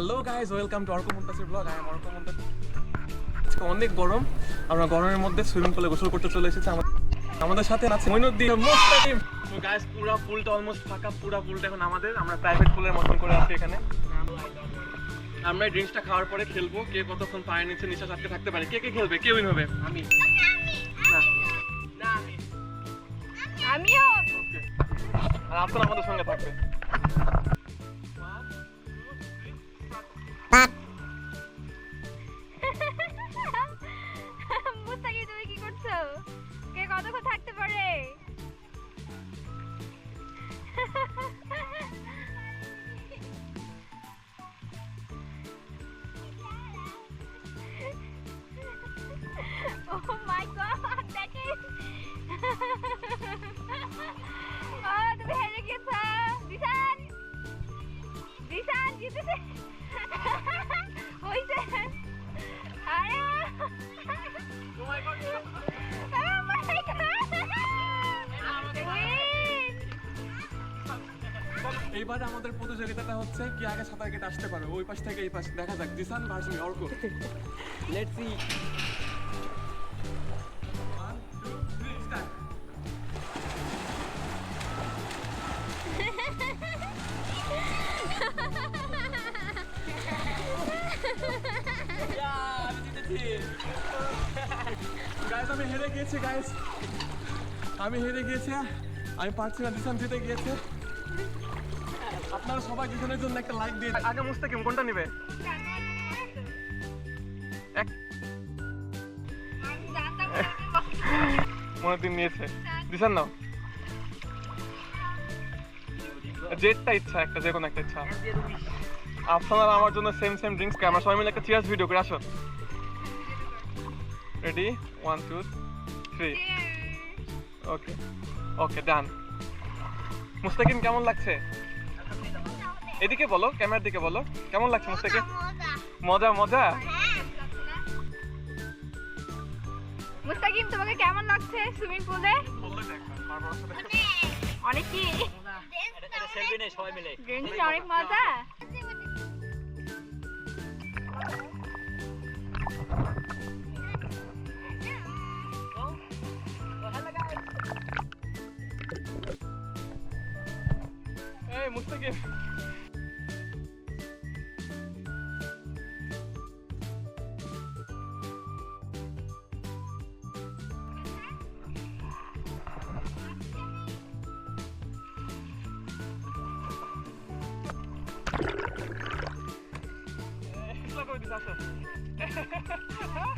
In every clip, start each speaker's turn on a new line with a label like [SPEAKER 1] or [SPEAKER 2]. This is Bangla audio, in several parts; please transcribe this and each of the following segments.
[SPEAKER 1] Hello guys welcome to Arko Muntasir vlog I am Arko Muntasir আজকে অনেক গরম। আমরা গরমের মধ্যে সুইমিং পুলে গোসল করতে চলে এসেছি। আমাদের আমাদের সাথে আছে মইনুদ্দিন। মুস্তাকিম তো গাইস পুরো পুলটা অলমোস্ট ফাঁকা পুরো পুলটা এখন আমাদের। আমরা প্রাইভেট পুলের মতন করে আছি এখানে। আমরা এই ড্রিঙ্কসটা খাওয়ার পরে খেলব। কে কতক্ষণ পায়ের নিচে নিঃশ্বাস আটকে থাকতে পারে? কে কে খেলবে? কে উইন হবে? আমি। না।
[SPEAKER 2] আমিও
[SPEAKER 1] আর আপনার আমাদের সঙ্গে থাকবে
[SPEAKER 2] হইছে।
[SPEAKER 1] এইবার আমাদের প্রতিযোগিতাটা হচ্ছে কি আগে সাঁতার কেটে আসতে পারবে ওই পাশ থেকে এই পাশ, দেখা যাক, Jisan version, Arko let's see guys আমি হেরে গিয়েছি গাইস আমি হেরে গিয়েছি আমি পারছি না দিশান জিতে গিয়েছে। আপনারা সবাই দিশানের জন্য একটা লাইক দিয়ে আগে মুস্তাকিম, কোনটা নেবে? দিন নিয়েছে। দিশান নাও জেটটা ইচ্ছা, একটা যে কোনো একটা ইচ্ছা। আপনারা আমার জন্য সেম সেম ড্রিঙ্কস আমরা সবাই মিলে একটা চিয়ার্স ভিডিও করে আসো ready one two three okay okay done Mustakim কেমন লাগছে? এদিকে বলো ক্যামেরার দিকে বলো। কেমন লাগছে মুস্তাকিম? মজা। মজা
[SPEAKER 2] মুস্তাকিম তোমাকে কেমন লাগছে সুইমিং পুলে? অনেক কি? অনেক মজা।
[SPEAKER 1] এই মুস্তাকিম এগুলো করে দিস, আসো। দাঁড়াও।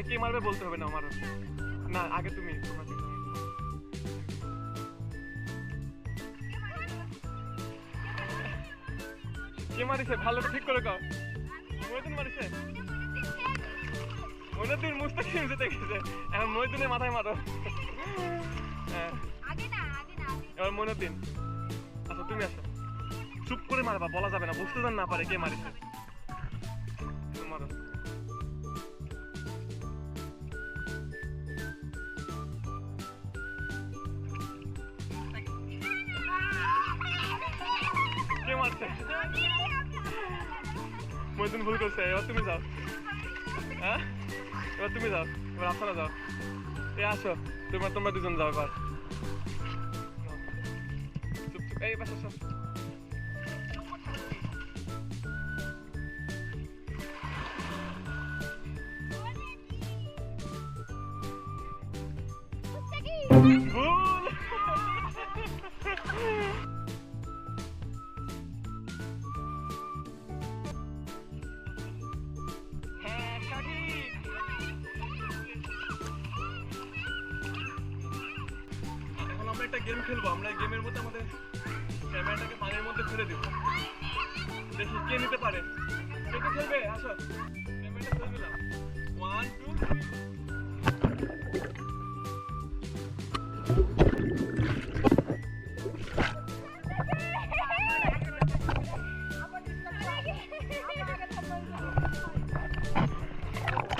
[SPEAKER 1] তোমাকে কে মারবে বলতে হবে না আমার। না আগে তুমি তোমাকে কে মারিছে? ভালো ঠিক করে কাও। মহিদিন মারিছে? মহিদিন মুস্তাকিম জিতে গেছে। এখন মহিদিনের মাথায় মারো। হ্যাঁ।
[SPEAKER 2] আগে না আগে না
[SPEAKER 1] এবার মইনুদ্দিন আচ্ছা তুমি আসো। চুপ করে মারবা বলা যাবে না বুঝতে না পারে কে মারিছে। মারো। মইনুদ্দিন ভুল করছে, এবার তুমি যাও। হ্যাঁ? এবার তুমি যাও, এবার আপনারা যাও। এ আসো, তোমরা তোমরা দুজন যাও এবার। চুপ চুপ। এই বাস আমরা একটা গেম খেলব, আমরা গেমের মধ্যে আমাদের ক্যামেরাটাকে পানির মধ্যে ফেলে দেবো। দেখি কে নিতে পারে। কে খেলবে? আসো। ক্যামেরাটা ফেলবে না ওয়ান টু থ্রি